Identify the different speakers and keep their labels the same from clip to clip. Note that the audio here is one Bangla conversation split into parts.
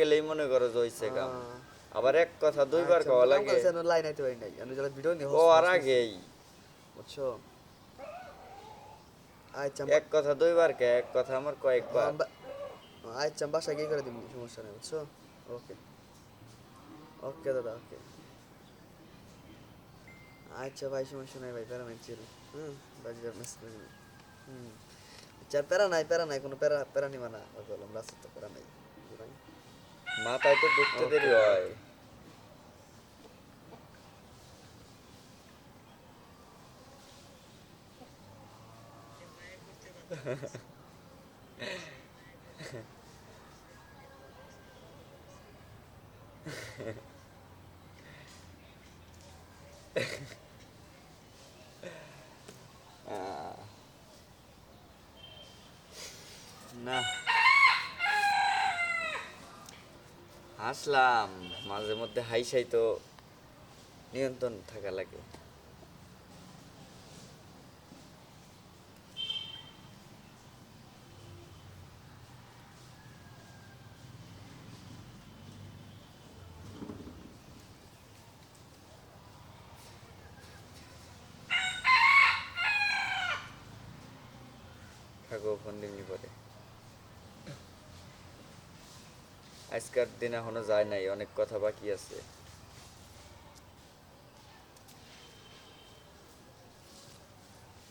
Speaker 1: গেলেই মনে করো কাম আবার এক কথা দুইবার খাওয়া লাগে।
Speaker 2: লাইন আইতে পারি নাই। আমি যারা ভিডিও নিয়ে
Speaker 1: ও আর আগেই।
Speaker 2: বুঝছ? আচ্ছা
Speaker 1: এক কথা দুইবার কে এক কথা আমার কয়েকবার।
Speaker 2: আচ্ছা বাসা গিয়ে করে দিবি সমস্যা নেই বুঝছ? ওকে। ওকে দাদা ওকে। আচ্ছা ভাই সমস্যা নাই ভাই প্যারা নাই চিল হুম বাজি মেসেজ করে হুম। আচ্ছা প্যারা নাই প্যারা নাই কোনো প্যারা প্যারা নিবা না। বললাম রাস্তা তো প্যারা নাই।
Speaker 1: মাথায় তো ঢুকতে দেরি হয় আহ। না হাসলাম মাঝে মধ্যে হাইসাই তো নিয়ন্ত্রণ থাকা লাগে। থাকো ফোন দিমনি পরে আজকের দিন এখনও যায় নাই, অনেক কথা বাকি আছে।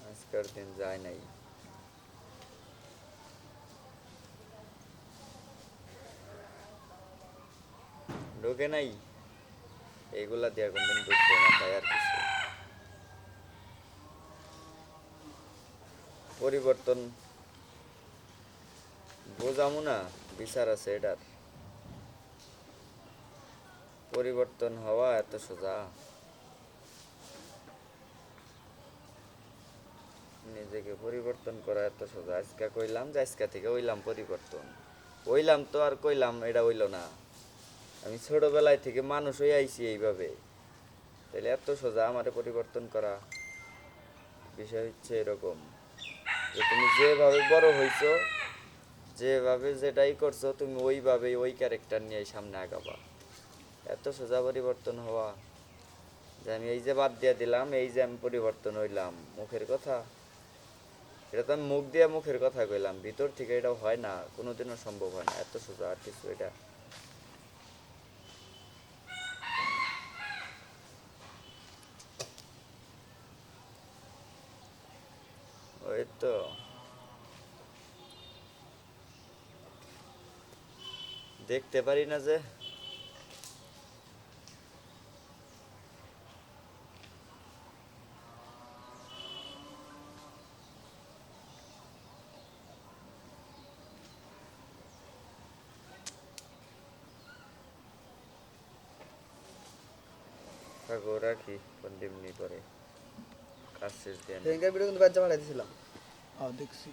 Speaker 1: আজকের দিন যায় নাই। ঢোকে নাই? এইগুলা দিয়ে কোনদিন ঢুকবে না তাই আর কিছু। পরিবর্তন বোঝামু না, বিচার আছে এটার। পরিবর্তন হওয়া এত সোজা। নিজেকে পরিবর্তন করা এত সোজা। আজকে কইলাম যে আজকে থেকে ওইলাম পরিবর্তন। ওইলাম তো আর কইলাম এটা হইল না। আমি ছোটবেলায় থেকে মানুষ হয়ে আইছি এইভাবে। তাহলে এত সোজা আমারে পরিবর্তন করা। বিষয় হচ্ছে এরকম যে তুমি যেভাবে বড় হইছো, যেভাবে যেটাই করছ, তুমি ওইভাবেই ওই ক্যারেক্টার নিয়ে সামনে আগাবা। এত সোজা পরিবর্তন হওয়া যে আমি এই যে বাদ দিয়ে দিলাম, এই যে আমি পরিবর্তন হইলাম, মুখের কথা। এটা তো আমি মুখ দিয়ে মুখের কথা কইলাম, ভিতর থেকে এটা হয় না, কোনোদিনও সম্ভব হয় না, এত সোজা আর কিছু এটা। ওই তো। দেখতে পারি না যে থাকো রাখি পন্ডিমনি পরে কাজ শেষ দিয়ে
Speaker 2: ভিডিও কিন্তু বাচ্চা পাঠাই দিয়েছিলাম
Speaker 3: দেখছি।